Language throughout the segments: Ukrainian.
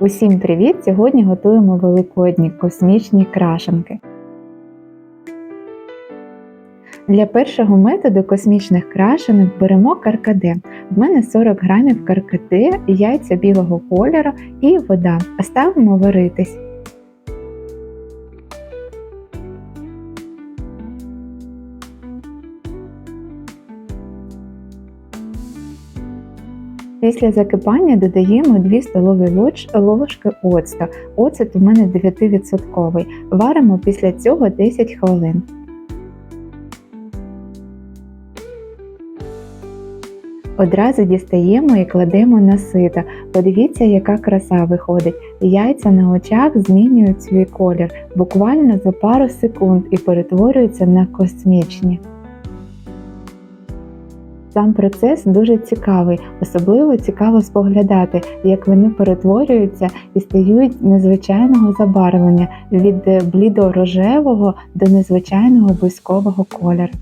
Усім привіт! Сьогодні готуємо великодні космічні крашенки. Для першого методу космічних крашенок беремо каркаде. В мене 40 грамів каркаде, яйця білого кольору і вода. Ставимо варитись. Після закипання додаємо 2 столові ложки оцту. Оцет у мене 9%. Варимо після цього 10 хвилин. Одразу дістаємо і кладемо на сито. Подивіться, яка краса виходить. Яйця на очах змінюють свій колір буквально за пару секунд і перетворюються на космічні. Сам процес дуже цікавий, особливо цікаво споглядати, як вони перетворюються і стають незвичайного забарвлення від блідо-рожевого до незвичайного блискового кольору.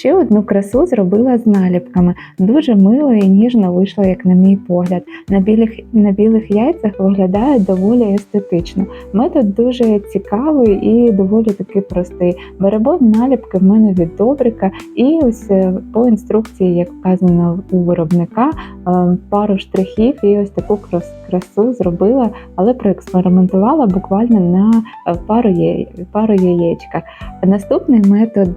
Ще одну красу зробила з наліпками. Дуже мило і ніжно вийшло, як на мій погляд. На білих, на білих яйцях виглядає доволі естетично. Метод дуже цікавий і доволі таки простий. Беремо наліпки в мене від добрика, і ось е, по інструкції, як вказано у виробника, е, пару штрихів і ось таку красу зробила, але проекспериментувала буквально на е, пару, яє- пару яєчка. Наступний метод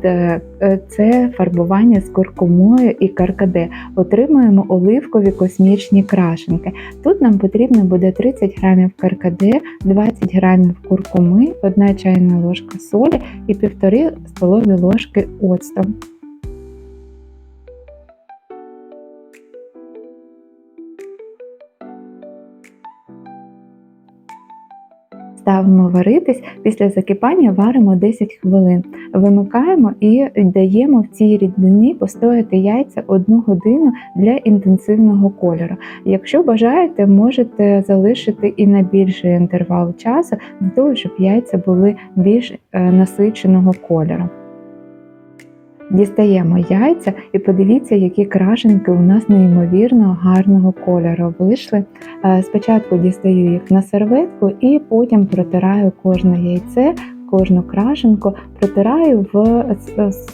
це фарбування з куркумою і каркаде. Отримуємо оливкові космічні крашенки. Тут нам потрібно буде 30 грамів каркаде, 20 грамів куркуми, 1 чайна ложка солі і 1,5 столові ложки оцту. Ставимо варитись, після закипання варимо 10 хвилин. Вимикаємо і даємо в цій рідині постояти яйця 1 годину для інтенсивного кольору. Якщо бажаєте, можете залишити і на більший інтервал часу, для того, щоб яйця були більш е, насиченого кольору. Дістаємо яйця і подивіться, які крашенки у нас неймовірно гарного кольору вийшли. Е, Спочатку дістаю їх на серветку і потім протираю кожне яйце, кожну крашенку, протираю в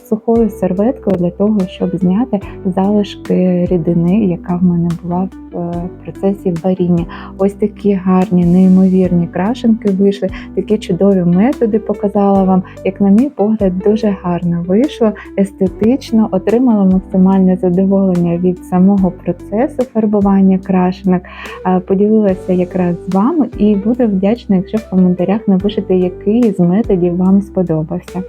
сухою серветкою для того, щоб зняти залишки рідини, яка в мене була в е, процесі варіння. Ось такі гарні, неймовірні крашенки вийшли, такі чудові методи показала вам. Як на мій погляд, дуже гарно вийшло, естетично, отримала максимальне задоволення від самого процесу фарбування крашенок. Е, Поділилася якраз з вами і буду вдячна, якщо в коментарях напишете, який з методів вам сподобався.